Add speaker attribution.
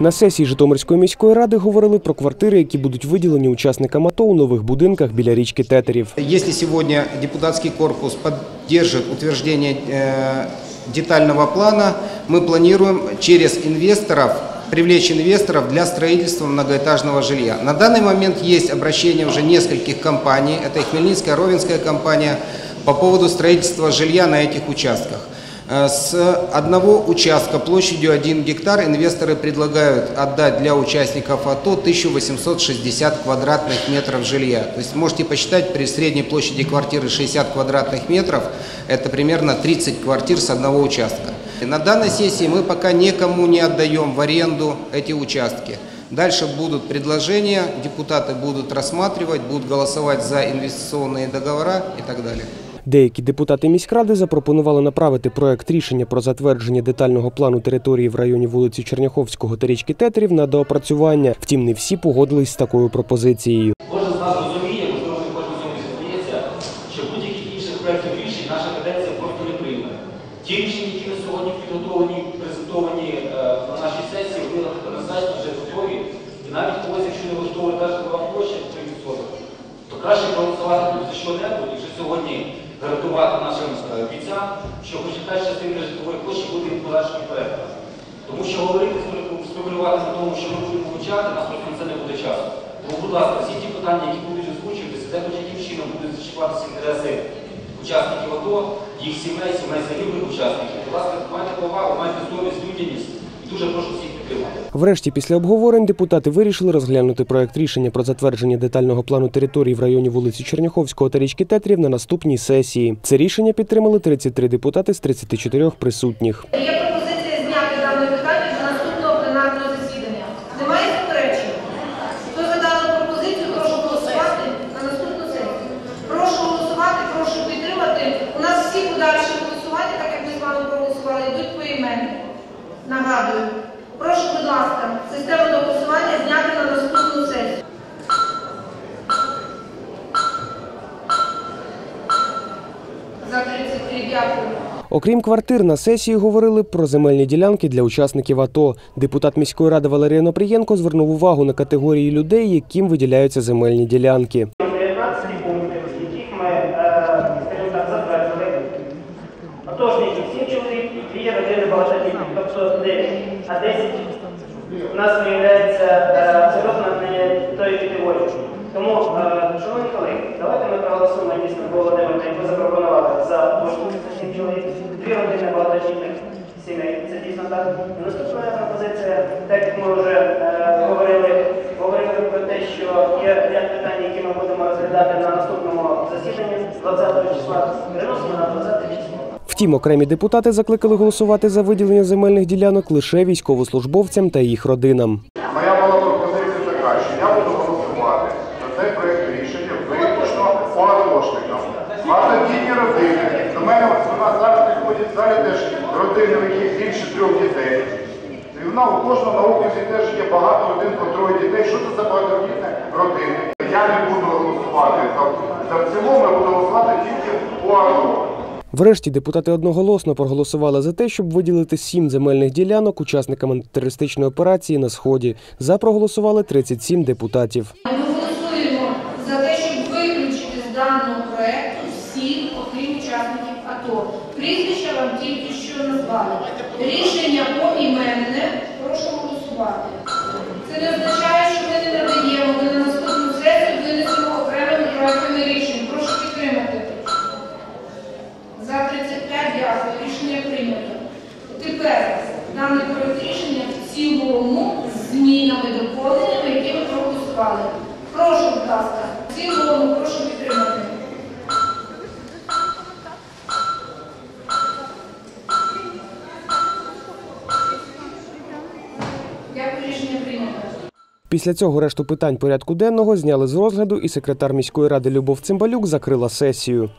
Speaker 1: На сесії Житомирської міської ради говорили про квартири, які будуть виділені учасникам АТО у нових будинках біля річки Тетерів.
Speaker 2: Если сегодня депутатский корпус поддержит утверждение э, детального плана, мы планируем через инвесторов привлечь инвесторов для строительства многоэтажного жилья. На данный момент есть обращение уже нескольких компаний, это и Хмельницкая, Ровенская компания, по поводу строительства жилья на этих участках. Э, С одного участка площадью 1 гектар инвесторы предлагают отдать для участников АТО 1860 квадратных метров жилья. То есть можете посчитать, при средней площади квартиры 60 квадратных метров, это примерно 30 квартир с одного участка. На данной сессии мы пока никому не отдаем в аренду эти участки. Дальше будут предложения, депутаты будут рассматривать, будут голосовать за инвестиционные договора и так далее.
Speaker 1: Деякі депутати міськради запропонували направити проект рішення про затвердження детального плану території в районі вулиці Черняховського та річки Тетерів на доопрацювання. Втім, не всі погодились з такою пропозицією.
Speaker 3: Кожен з нас розуміє, кожен з зізнається, що будь-яких інших проєктів рішень наша каденція просто не прийме. Ті рішення, які на сьогодні підготовлені, презентовані е, на нашій сесії, вони на сайті вже готові. І навіть когось, якщо не влаштовує житлова площа 3%, то краще проголосувати за що-небудь, вже сьогодні гарантувати нашим е, бійцям, що хоч якась частина житлової площі буде від подальшого перегляду. Тому що говорити, спекулювати на тому, що ми будемо вивчати, нас просто на це не буде часу. Тому, будь ласка, всі ті питання, які будуть озвучуватися, де хоч яким чином будуть зачіпатися інтереси учасників АТО, їх сімей, сімей загиблих учасників. Будь ласка, майте повагу, майте совість, людяність і дуже прошу всіх.
Speaker 1: Врешті, після обговорень, депутати вирішили розглянути проект рішення про затвердження детального плану території в районі вулиці Черняховського та річки Тетрів на наступній сесії. Це рішення підтримали 33 депутати з 34 присутніх.
Speaker 4: Прошу голосувати так як ми з вами проголосували, йдуть поіменно. Нагадую. Будь ласка, систему до голосування зняти на наступну сесію. За 33 дякую.
Speaker 1: Окрім квартир, на сесії говорили про земельні ділянки для учасників АТО. Депутат міської ради Валерій Нопрієнко звернув увагу на категорії людей, яким виділяються земельні ділянки.
Speaker 5: 19 пунктів, з яких ми, е, скажімо так, затвердили. Отожники 7 чоловік і дві родини багатодітних, тобто 9. А 10 у нас виявляється е, абсолютно не тої категорії. Тому, е, шановні колеги, давайте ми проголосуємо дійсно по Володимиру, як ви запропонували, за це 7 чоловік, дві родини багатодітних сімей, це дійсно так. І наступна пропозиція, так як ми вже е, говорили, говорили про те, що є ряд питань, які ми будемо розглядати на наступному засіданні 20 числа, переносимо на 20 число.
Speaker 1: Втім, окремі депутати закликали голосувати за виділення земельних ділянок лише військовослужбовцям та їх родинам.
Speaker 6: Моя була пропозиція така, що я буду голосувати за цей проєкт рішення виключно по атошникам. Багатодітні родини. До мене у нас зараз приходять залі теж родини, в яких більше трьох дітей. І в нас у кожного на теж є багато родин по троє дітей. Що це за багатодітні родини? Я не буду голосувати за, за в цілому, я буду голосувати тільки по АТО.
Speaker 1: Врешті депутати одноголосно проголосували за те, щоб виділити сім земельних ділянок учасникам антитерористичної операції на сході. За проголосували 37 депутатів.
Speaker 4: Ми голосуємо за те, щоб виключити з даного проекту всіх, окрім учасників АТО. Прізвища вам тільки що назвали. Рішення поіменне. Прошу голосувати. Це не означає, що ми не надаємо. Ми на наступну сесію винесемо окремими проектами рішень. Прошу підтримати. За 35 дякую. Рішення прийнято. Тепер дане проект рішення в цілому з змінами доповненнями, які ми проголосували. Прошу, будь ласка, в цілому прошу підтримати. Дякую, рішення прийнято.
Speaker 1: Після цього решту питань порядку денного зняли з розгляду, і секретар міської ради Любов Цимбалюк закрила сесію.